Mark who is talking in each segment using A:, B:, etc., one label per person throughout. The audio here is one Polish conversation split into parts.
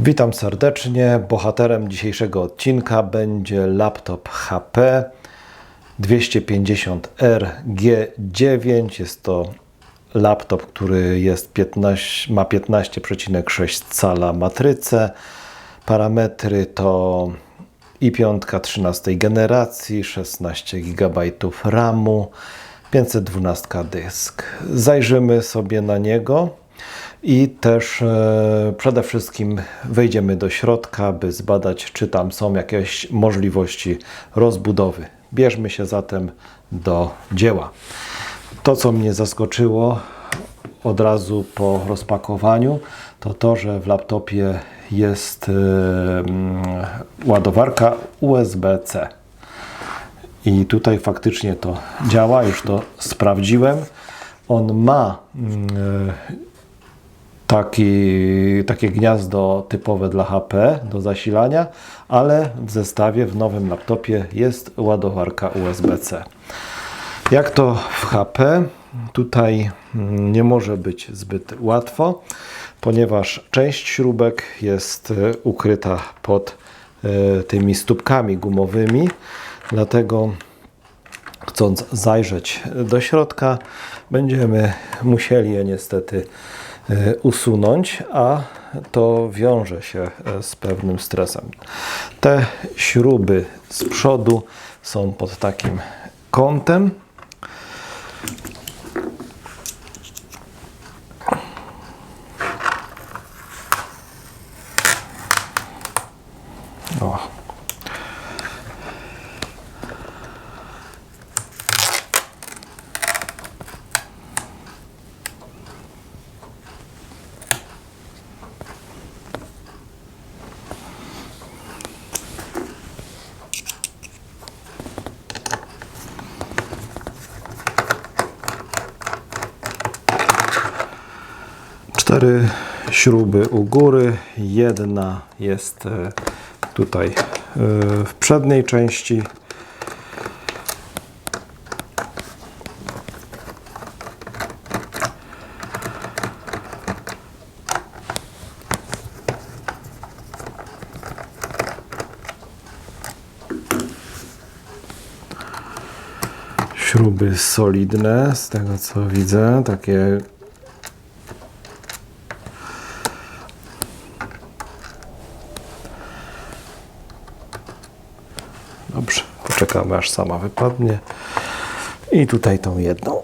A: Witam serdecznie. Bohaterem dzisiejszego odcinka będzie laptop HP 250RG9. Jest to laptop, który jest 15, ma 15,6 cala matrycę. Parametry to i5 13 generacji, 16 GB RAMu, 512 dysk. Zajrzymy sobie na niego i też e, przede wszystkim wejdziemy do środka, by zbadać, czy tam są jakieś możliwości rozbudowy. Bierzmy się zatem do dzieła. To, co mnie zaskoczyło od razu po rozpakowaniu, to to, że w laptopie jest e, mm, ładowarka USB-C. I tutaj faktycznie to działa, już to sprawdziłem. On ma mm, e, taki, takie gniazdo typowe dla HP do zasilania, ale w zestawie w nowym laptopie jest ładowarka USB-C. Jak to w HP? Tutaj mm, nie może być zbyt łatwo, ponieważ część śrubek jest e, ukryta pod e, tymi stópkami gumowymi, dlatego chcąc zajrzeć do środka, będziemy musieli je niestety usunąć, a to wiąże się e, z pewnym stresem. Te śruby z przodu są pod takim kątem. O, cztery śruby u góry, jedna jest e, tutaj e, w przedniej części. Śruby solidne, z tego co widzę, takie Poczekamy aż sama wypadnie. I tutaj tą jedną.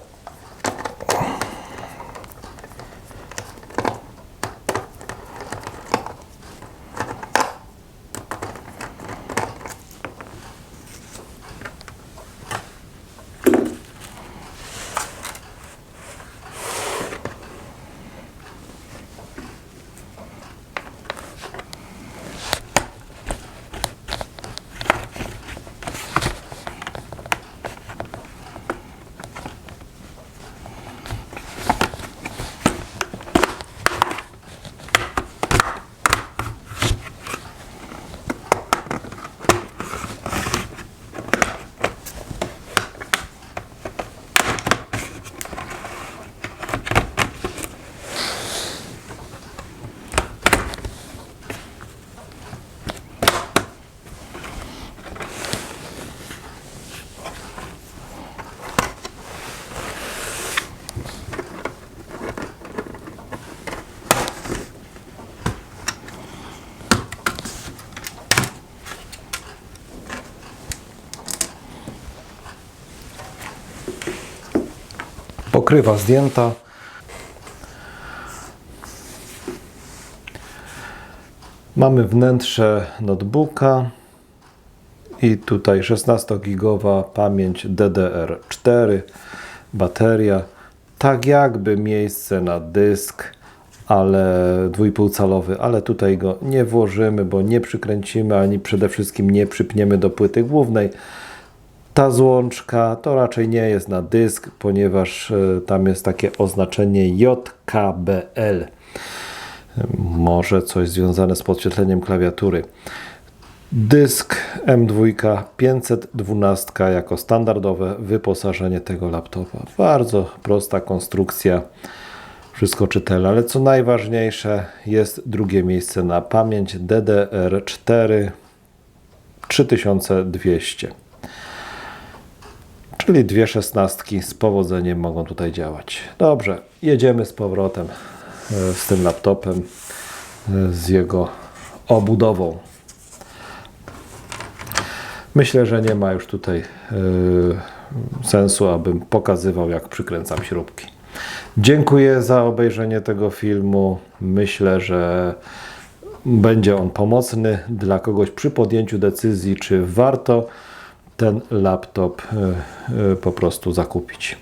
A: Pokrywa zdjęta. Mamy wnętrze notebooka i tutaj 16-gigowa pamięć DDR4, bateria, tak jakby miejsce na dysk, ale 2,5 calowy, ale tutaj go nie włożymy, bo nie przykręcimy, ani przede wszystkim nie przypniemy do płyty głównej. Ta złączka to raczej nie jest na dysk, ponieważ e, tam jest takie oznaczenie JKBL. Może coś związane z podświetleniem klawiatury. Dysk M2 512 jako standardowe wyposażenie tego laptopa. Bardzo prosta konstrukcja. wszystko czytelne. Ale co najważniejsze, jest drugie miejsce na pamięć DDR4 3200. Czyli dwie szesnastki z powodzeniem mogą tutaj działać. Dobrze, jedziemy z powrotem e, z tym laptopem, e, z jego obudową. Myślę, że nie ma już tutaj e, sensu, abym pokazywał, jak przykręcam śrubki. Dziękuję za obejrzenie tego filmu. Myślę, że będzie on pomocny dla kogoś przy podjęciu decyzji, czy warto ten laptop e, e, po prostu zakupić.